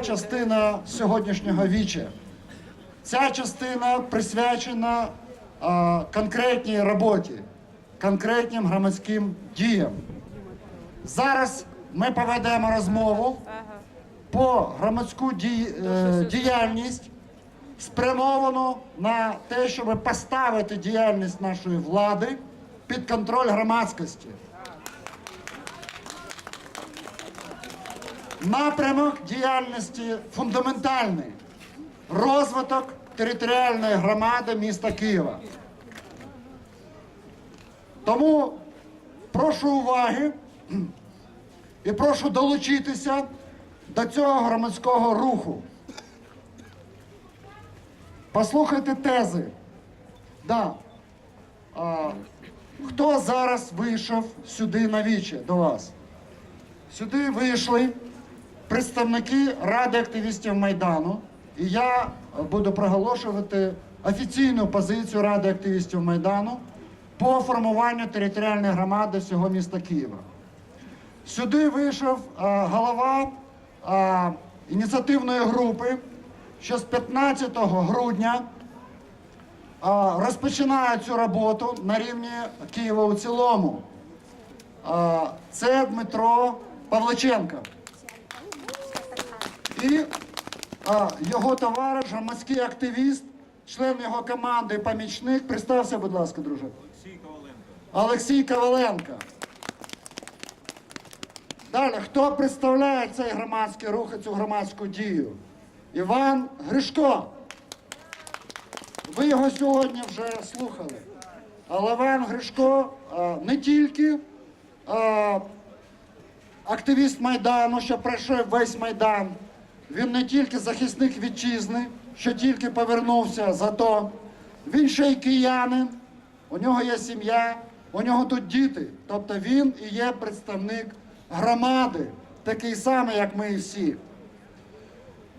частина сьогоднішнього віче. Ця частина присвячена а, конкретній роботі, конкретним громадським діям. Зараз ми поведемо розмову по громадську ді- е, діяльність, спрямовану на те, щоб поставити діяльність нашої влади під контроль громадськості. Напрямок діяльності фундаментальний розвиток територіальної громади міста Києва. Тому прошу уваги і прошу долучитися до цього громадського руху. Послухайте тези. Да. А, хто зараз вийшов сюди на віче до вас? Сюди вийшли представники Ради активістів Майдану, і я буду проголошувати офіційну позицію Ради активістів Майдану по формуванню територіальної громади всього міста Києва. Сюди вийшов е, голова е, ініціативної групи, що з 15 грудня е, розпочинає цю роботу на рівні Києва у цілому. Е, це Дмитро Павличенко. І а, його товариш, громадський активіст, член його команди, помічник. Представся, будь ласка, друже. Олексій Коваленко. Олексій Коваленко. Далі, хто представляє цей громадський рух і цю громадську дію? Іван Гришко. Ви його сьогодні вже слухали. Але Іван Гришко а, не тільки а, активіст Майдану, що пройшов весь Майдан. Він не тільки захисник вітчизни, що тільки повернувся за то. Він ще й киянин, у нього є сім'я, у нього тут діти. Тобто він і є представник громади, такий самий, як ми всі.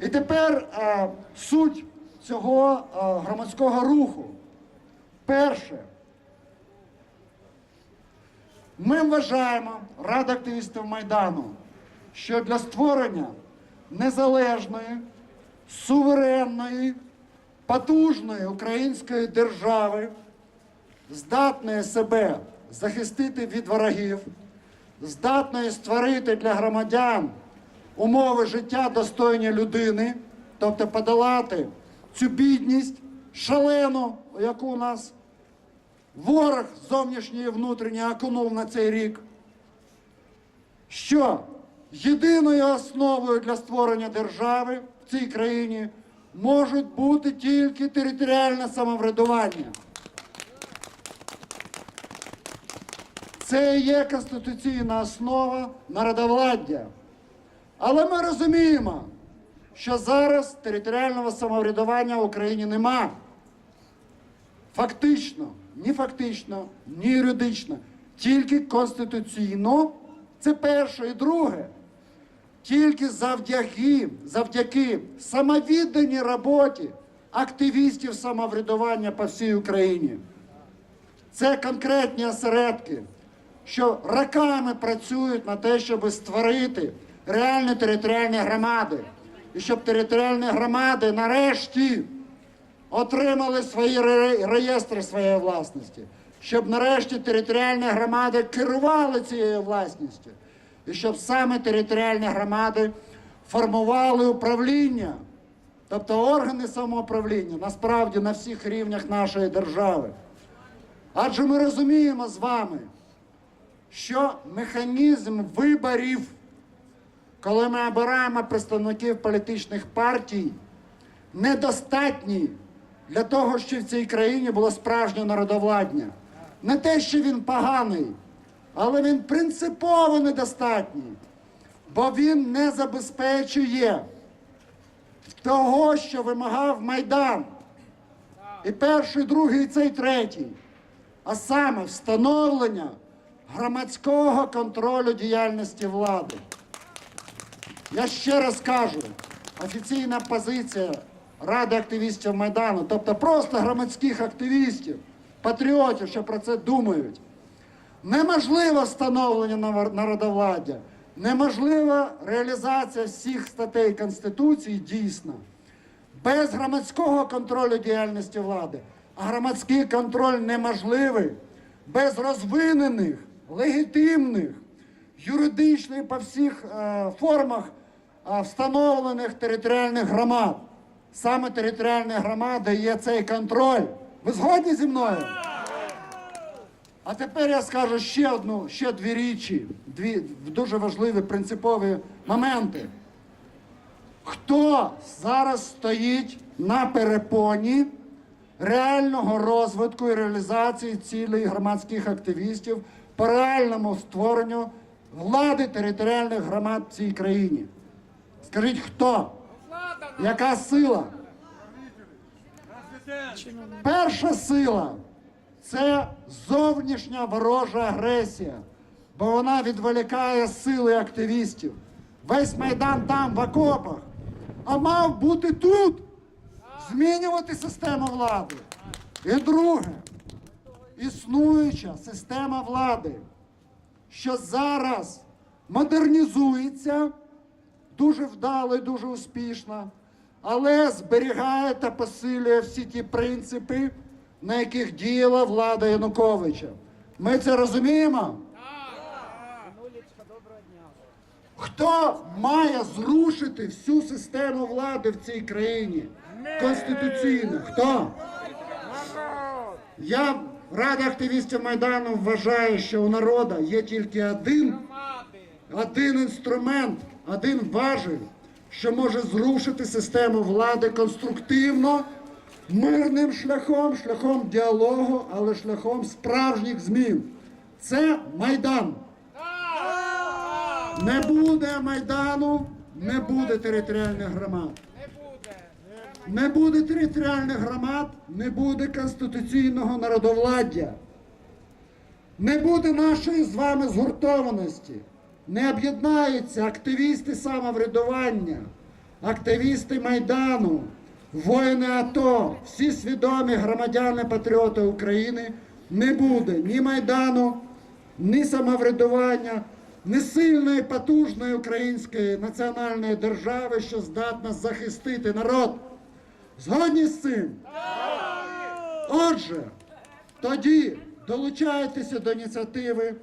І тепер е, суть цього е, громадського руху. Перше, ми вважаємо, Рада активістів Майдану, що для створення незалежної, суверенної, потужної української держави, здатної себе захистити від ворогів, здатної створити для громадян умови життя достойні людини, тобто подолати цю бідність шалену, яку у нас ворог зовнішній і внутрішній окунув на цей рік. Що єдиною основою для створення держави в цій країні можуть бути тільки територіальне самоврядування. Це є конституційна основа народовладдя. Але ми розуміємо, що зараз територіального самоврядування в Україні нема. Фактично, ні фактично, ні юридично, тільки конституційно. Це перше і друге. Тільки завдяки, завдяки самовідданій роботі активістів самоврядування по всій Україні. Це конкретні осередки, що роками працюють на те, щоб створити реальні територіальні громади. І щоб територіальні громади нарешті отримали свої реєстри своєї власності, щоб нарешті територіальні громади керували цією власністю, і щоб саме територіальні громади формували управління, тобто органи самоуправління насправді на всіх рівнях нашої держави. Адже ми розуміємо з вами, що механізм виборів, коли ми обираємо представників політичних партій, недостатній для того, щоб в цій країні було справжнє народовладдя. Не те, що він поганий, але він принципово недостатній, бо він не забезпечує того, що вимагав Майдан. І перший, другий, і цей третій. А саме встановлення громадського контролю діяльності влади. Я ще раз кажу, офіційна позиція Ради активістів Майдану, тобто просто громадських активістів, патріотів, що про це думають. Неможливо встановлення народовладдя неможлива реалізація всіх статей Конституції дійсно без громадського контролю діяльності влади. А громадський контроль неможливий без розвинених, легітимних, юридичних по всіх е, формах е, встановлених територіальних громад. Саме територіальні громади є цей контроль. Ви згодні зі мною? А тепер я скажу ще одну, ще дві річі, дві дуже важливі принципові моменти. Хто зараз стоїть на перепоні реального розвитку і реалізації цілей громадських активістів по реальному створенню влади територіальних громад в цій країні? Скажіть, хто? Яка сила? Перша сила це зовнішня ворожа агресія, бо вона відволікає сили активістів. Весь майдан там, в окопах, а мав бути тут, змінювати систему влади. І друге, існуюча система влади, що зараз модернізується дуже вдало і дуже успішно, але зберігає та посилює всі ті принципи, на яких діяла влада Януковича. Ми це розуміємо? Хто має зрушити всю систему влади в цій країні? Конституційно. Хто? Я Рада активістів Майдану вважає, що у народу є тільки один, один інструмент, один важіль, що може зрушити систему влади конструктивно, мирним шляхом, шляхом діалогу, але шляхом справжніх змін. Це Майдан. Не буде Майдану, не буде територіальних громад. Не буде територіальних громад, не буде конституційного народовладдя. Не буде нашої з вами згуртованості. Не об'єднаються активісти самоврядування, активісти Майдану, воїни АТО, всі свідомі громадяни патріоти України. Не буде ні Майдану, ні самоврядування, ні сильної, потужної української національної держави, що здатна захистити народ. Згодні з цим? Отже, тоді долучайтеся до ініціативи,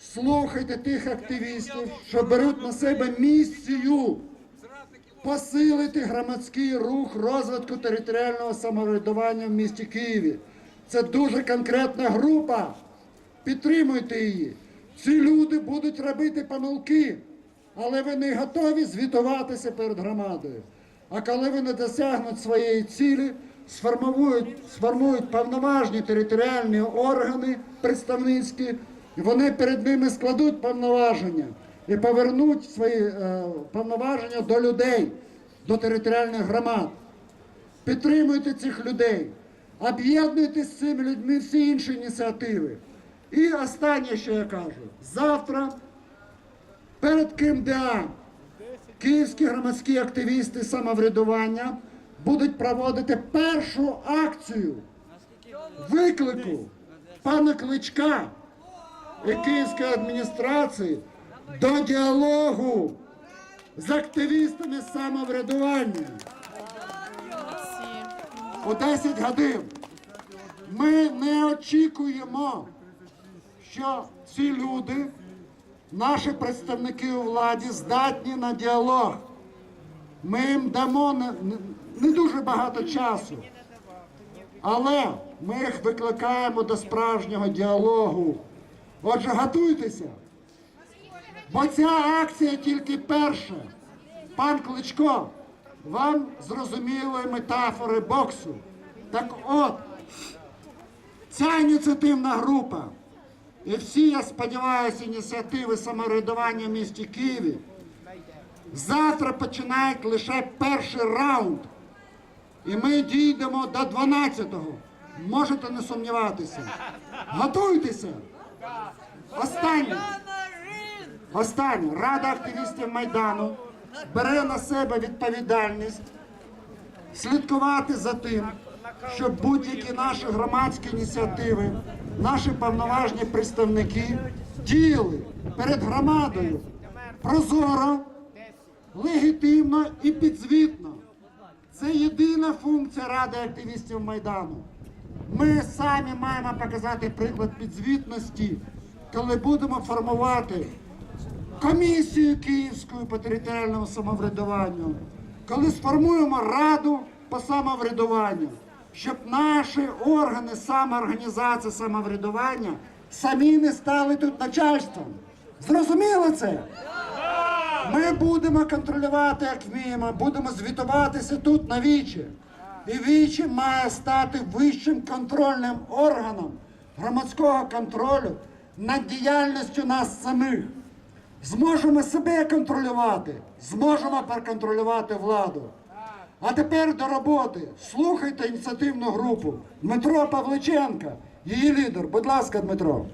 слухайте тих активістів, що беруть на себе місію посилити громадський рух розвитку територіального самоврядування в місті Києві. Це дуже конкретна група. Підтримуйте її. Ці люди будуть робити помилки, але вони готові звітуватися перед громадою. А коли вони досягнуть своєї цілі, сформують, сформують повноважні територіальні органи представницькі, вони перед ними складуть повноваження і повернуть свої е, повноваження до людей, до територіальних громад. Підтримуйте цих людей, об'єднуйте з цими людьми всі інші ініціативи. І останнє, що я кажу, завтра перед КМДА київські громадські активісти самоврядування будуть проводити першу акцію виклику пана Кличка і Київської адміністрації до діалогу з активістами самоврядування у 10 годин. Ми не очікуємо, що ці люди, наші представники у владі, здатні на діалог. Ми їм дамо не, дуже багато часу, але ми їх викликаємо до справжнього діалогу. Отже, готуйтеся. Бо ця акція тільки перша. Пан Кличко, вам зрозуміли метафори боксу. Так от, ця ініціативна група і всі, я сподіваюся, ініціативи самоврядування в місті Києві завтра починають лише перший раунд. І ми дійдемо до 12-го. Можете не сумніватися. Готуйтеся. Останнє. Останнє. Рада активістів Майдану бере на себе відповідальність слідкувати за тим, щоб будь-які наші громадські ініціативи, наші повноважні представники діяли перед громадою прозоро, легітимно і підзвітно. Це єдина функція Ради активістів Майдану. Ми самі маємо показати приклад підзвітності, коли будемо формувати комісію Київську по територіальному самоврядуванню, коли сформуємо раду по самоврядуванню, щоб наші органи самоорганізації самоврядування самі не стали тут начальством. Зрозуміло це? Ми будемо контролювати, як вміємо, будемо звітуватися тут на вічі. І вічі має стати вищим контрольним органом громадського контролю над діяльністю нас самих. Зможемо себе контролювати, зможемо проконтролювати владу. А тепер до роботи. Слухайте ініціативну групу Дмитро Павличенка, її лідер. Будь ласка, Дмитро.